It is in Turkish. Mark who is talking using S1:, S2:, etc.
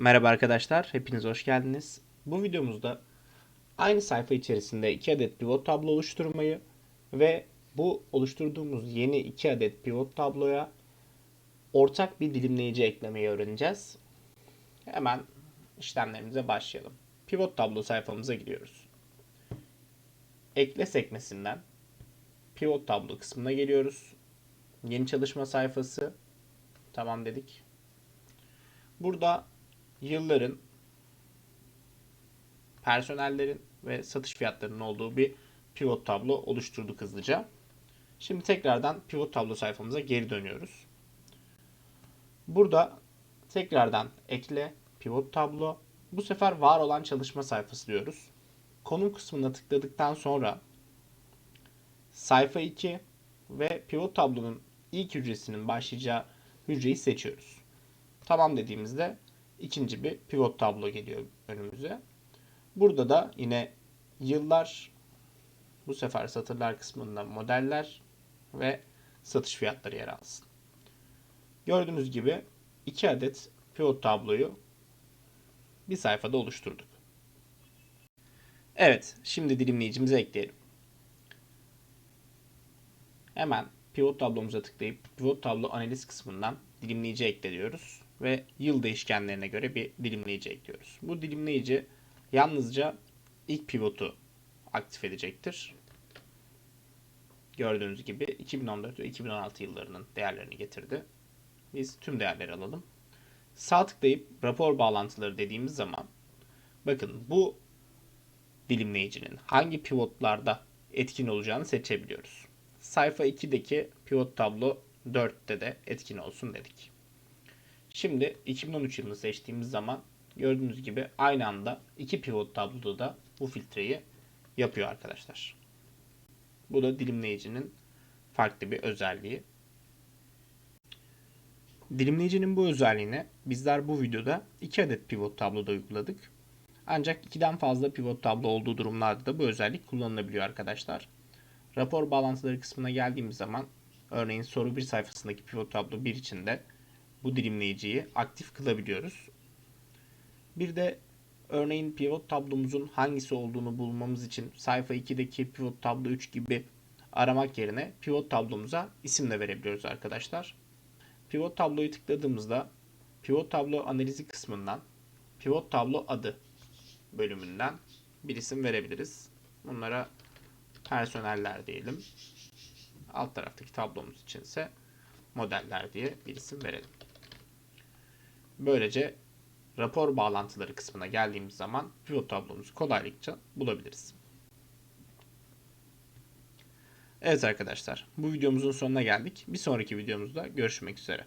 S1: Merhaba arkadaşlar, hepiniz hoş geldiniz. Bu videomuzda aynı sayfa içerisinde 2 adet pivot tablo oluşturmayı ve bu oluşturduğumuz yeni 2 adet pivot tabloya ortak bir dilimleyici eklemeyi öğreneceğiz. Hemen işlemlerimize başlayalım. Pivot tablo sayfamıza gidiyoruz. Ekle sekmesinden pivot tablo kısmına geliyoruz. Yeni çalışma sayfası. Tamam dedik. Burada yılların, personellerin ve satış fiyatlarının olduğu bir pivot tablo oluşturduk hızlıca. Şimdi tekrardan pivot tablo sayfamıza geri dönüyoruz. Burada tekrardan ekle pivot tablo. Bu sefer var olan çalışma sayfası diyoruz. Konum kısmına tıkladıktan sonra sayfa 2 ve pivot tablonun ilk hücresinin başlayacağı hücreyi seçiyoruz. Tamam dediğimizde ikinci bir pivot tablo geliyor önümüze. Burada da yine yıllar bu sefer satırlar kısmında modeller ve satış fiyatları yer alsın. Gördüğünüz gibi iki adet pivot tabloyu bir sayfada oluşturduk. Evet, şimdi dilimleyicimizi ekleyelim. Hemen pivot tablomuza tıklayıp pivot tablo analiz kısmından dilimleyici ekle diyoruz ve yıl değişkenlerine göre bir dilimleyici ekliyoruz. Bu dilimleyici yalnızca ilk pivotu aktif edecektir. Gördüğünüz gibi 2014 ve 2016 yıllarının değerlerini getirdi. Biz tüm değerleri alalım. Sağ tıklayıp rapor bağlantıları dediğimiz zaman bakın bu dilimleyicinin hangi pivotlarda etkin olacağını seçebiliyoruz. Sayfa 2'deki pivot tablo 4'te de etkin olsun dedik. Şimdi 2013 yılını seçtiğimiz zaman gördüğünüz gibi aynı anda iki pivot tabloda da bu filtreyi yapıyor arkadaşlar. Bu da dilimleyicinin farklı bir özelliği. Dilimleyicinin bu özelliğini bizler bu videoda 2 adet pivot tabloda uyguladık. Ancak 2'den fazla pivot tablo olduğu durumlarda da bu özellik kullanılabiliyor arkadaşlar. Rapor bağlantıları kısmına geldiğimiz zaman örneğin soru 1 sayfasındaki pivot tablo 1 içinde bu dilimleyiciyi aktif kılabiliyoruz. Bir de örneğin pivot tablomuzun hangisi olduğunu bulmamız için sayfa 2'deki pivot tablo 3 gibi aramak yerine pivot tablomuza isim de verebiliyoruz arkadaşlar. Pivot tabloyu tıkladığımızda pivot tablo analizi kısmından pivot tablo adı bölümünden bir isim verebiliriz. Bunlara personeller diyelim. Alt taraftaki tablomuz içinse modeller diye bir isim verelim. Böylece rapor bağlantıları kısmına geldiğimiz zaman pivot tablomuzu kolaylıkça bulabiliriz. Evet arkadaşlar bu videomuzun sonuna geldik. Bir sonraki videomuzda görüşmek üzere.